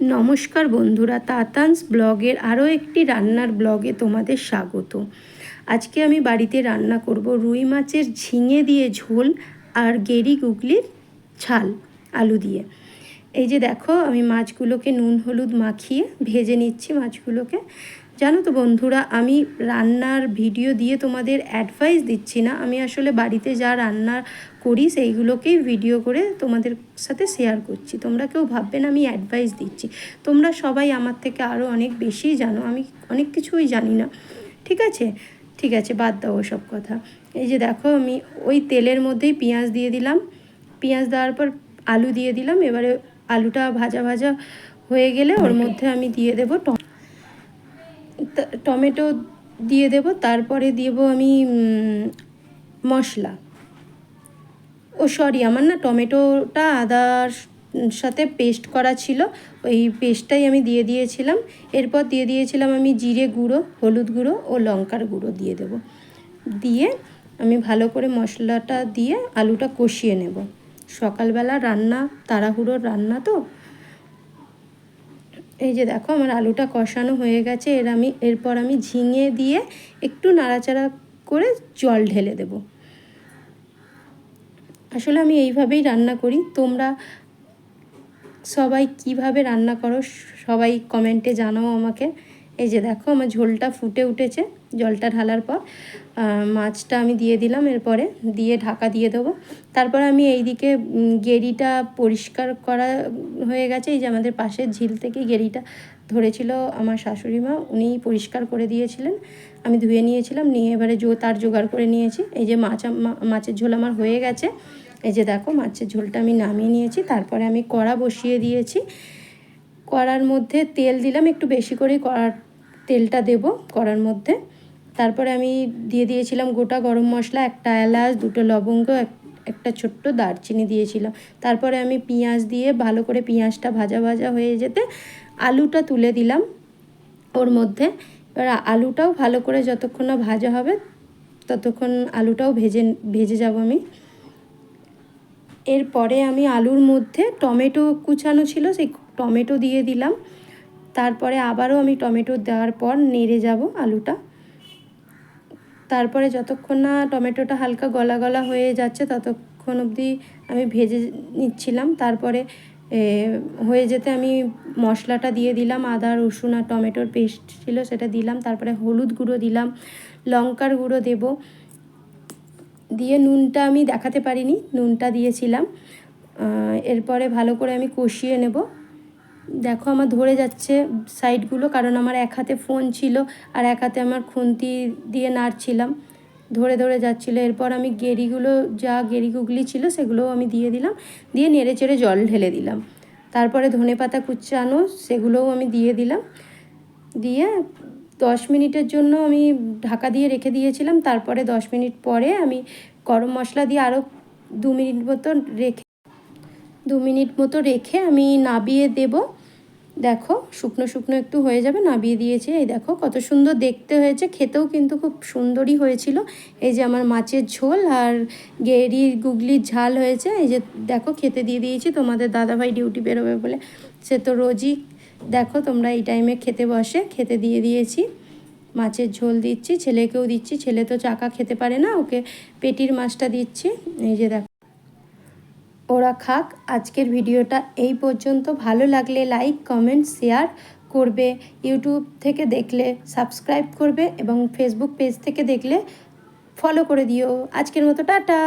নমস্কার বন্ধুরা, তাতানস ব্লগের আরও একটি রান্নার ব্লগে তোমাদের স্বাগত। আজকে আমি বাড়িতে রান্না করব রুই মাছের ঝিঙে দিয়ে ঝোল আর গেরি গুগলির ছাল, আলু দিয়ে। এই যে দেখো, আমি মাছগুলোকে নুন, হলুদ মাখিয়ে ভেজে নিচ্ছি মাছগুলোকে। জানো তো বন্ধুরা আমি রান্নার ভিডিও দিয়ে তোমাদের অ্যাডভাইস দিচ্ছি না। আমি আসলে বাড়িতে যা রান্না করি সেইগুলোকেই ভিডিও করে তোমাদের সাথে শেয়ার করছি। তোমরা কেউ ভাববে না আমি অ্যাডভাইস দিচ্ছি। তোমরা সবাই আমার থেকে আরও অনেক বেশি জানো আমি অনেক কিছুই জানি না। ঠিক আছে? ঠিক আছে বাদ দাও সব কথা। এই যে দেখো আমি ওই তেলের মধ্যেই পেঁয়াজ দিয়ে দিলাম। পেঁয়াজ দেওয়ার পর আলু দিয়ে দিলাম। এবারে আলুটা ভাজা ভাজা হয়ে গেলে ওর মধ্যে আমি দিয়ে দেবো টম ত- টমেটো দিয়ে দেব, তারপরে দেবো আমি মশলা। ও সরি আমার না টমেটোটা আদার সাথে পেস্ট করা ছিল, ওই পেস্টটাই আমি দিয়ে দিয়েছিলাম। এরপর দিয়ে দিয়েছিলাম আমি জিরে গুঁড়ো, হলুদ গুঁড়ো ও লঙ্কার গুঁড়ো দিয়ে দেব। দিয়ে আমি ভালো করে মশলাটা দিয়ে আলুটা কষিয়ে নেব। সকালবেলা রান্না, তাড়াহুড়োর রান্না তো এই যে দেখো আমার আলুটা কষানো হয়ে গেছে, এর আমি, এরপর আমি ঝিঙে দিয়ে একটু নাড়াচাড়া করে জল ঢেলে দেব। আসলে আমি এইভাবেই রান্না করি। তোমরা সবাই কীভাবে রান্না করো, সবাই কমেন্টে জানাও আমাকে। এই যে দেখো আমার ঝোলটা ফুটে উঠেছে জলটা ঢালার পর মাছটা আমি দিয়ে দিলাম এরপরে দিয়ে ঢাকা দিয়ে দেবো। তারপর আমি এইদিকে উম, গেরিটা পরিষ্কার করা হয়ে গেছে। এই যে আমাদের পাশের ঝিল থেকে গেরিটা ধরেছিল আমার শাশুড়ি মা উনিই পরিষ্কার করে দিয়েছিলেন। আমি ধুয়ে নিয়েছিলাম নিয়ে এবারে জো তার জোগাড় করে নিয়েছি। এই যে মাছ মাছের ঝোল আমার হয়ে গেছে। এই যে দেখো মাছের ঝোলটা আমি নামিয়ে নিয়েছি তারপরে আমি কড়া বসিয়ে দিয়েছি। কড়ার মধ্যে তেল দিলাম একটু বেশি করে কড়ার তেলটা দেব কড়ার মধ্যে। তারপরে আমি দিয়ে দিয়েছিলাম গোটা গরম মশলা, একটা এলাচ, দুটো লবঙ্গ, এক- একটা ছোট্ট দারচিনি দিয়েছিলাম। তারপরে আমি পেঁয়াজ দিয়ে ভালো করে পেঁয়াজটা ভাজা ভাজা হয়ে যেতে আলুটা তুলে দিলাম ওর মধ্যে। এবার আলুটাও ভালো করে যতক্ষণ না ভাজা হবে, ততক্ষণ আলুটাও ভেজে ভেজে যাব আমি। এরপরে আমি আলুর মধ্যে টমেটো কুচানো ছিল, সেই টমেটো দিয়ে দিলাম। তারপরে আবারও আমি টমেটো দেওয়ার পর নেড়ে যাব আলুটা। তারপরে যতক্ষণ না টমেটোটা হালকা গলা গলা হয়ে যাচ্ছে ততক্ষণ অবধি আমি ভেজে নিচ্ছিলাম। তারপরে হয়ে যেতে আমি মশলাটা দিয়ে দিলাম, আদা, রসুন আর টমেটোর পেস্ট ছিল সেটা দিলাম। তারপরে হলুদ গুঁড়ো দিলাম, লঙ্কার গুঁড়ো দেবো। দিয়ে নুনটা আমি দেখাতে পারিনি, নুনটা দিয়েছিলাম। এরপরে ভালো করে আমি কষিয়ে নেব। দেখো আমার ধরে যাচ্ছে সাইডগুলো কারণ আমার এক হাতে ফোন ছিল আর এক হাতে আমার খুন্তি দিয়ে নাড়ছিলাম। ধরে ধরে যাচ্ছিল, এরপর আমি গেরিগুলো, যা গেরি গুগলি ছিল সেগুলোও আমি দিয়ে দিলাম, দিয়ে নেড়ে চেড়ে জল ঢেলে দিলাম। তারপরে ধনে পাতা কুচানো সেগুলোও আমি দিয়ে দিলাম। দিয়ে দশ মিনিটের জন্য আমি ঢাকা দিয়ে রেখে দিয়েছিলাম, তারপরে দশ মিনিট পরে আমি গরম মশলা দিয়ে আরও দু মিনিট মতো রেখে, দু মিনিট মতো রেখে আমি নাবিয়ে দেব। দেখো, শুকনো শুকনো একটু হয়ে যাবে, নাবিয়ে দিয়েছি। এই দেখো, কত সুন্দর দেখতে হয়েছে, খেতেও কিন্তু খুব সুন্দরই হয়েছিল। এই যে আমার মাছের ঝোল আর গেরি গুগলির ঝাল হয়েছে, এই যে দেখো, খেতে দিয়ে দিয়েছি। তোমাদের দাদাভাই ডিউটি বেরোবে বলে, সে তো রোজই, দেখো তোমরা এই টাইমে খেতে বসে, খেতে দিয়ে দিয়েছি। মাছের ঝোল দিচ্ছি, ছেলেকেও দিচ্ছি, ছেলে তো চাকা খেতে পারে না, ওকে পেটির মাছটা দিচ্ছি। এই যে দেখো। ওরা খাক। আজকের ভিডিওটা এই পর্যন্ত। ভালো লাগলে লাইক কমেন্ট শেয়ার করবে। ইউটিউব থেকে দেখলে সাবস্ক্রাইব করবে এবং ফেসবুক পেজ থেকে দেখলে ফলো করে দিও। আজকের মতো টাটা।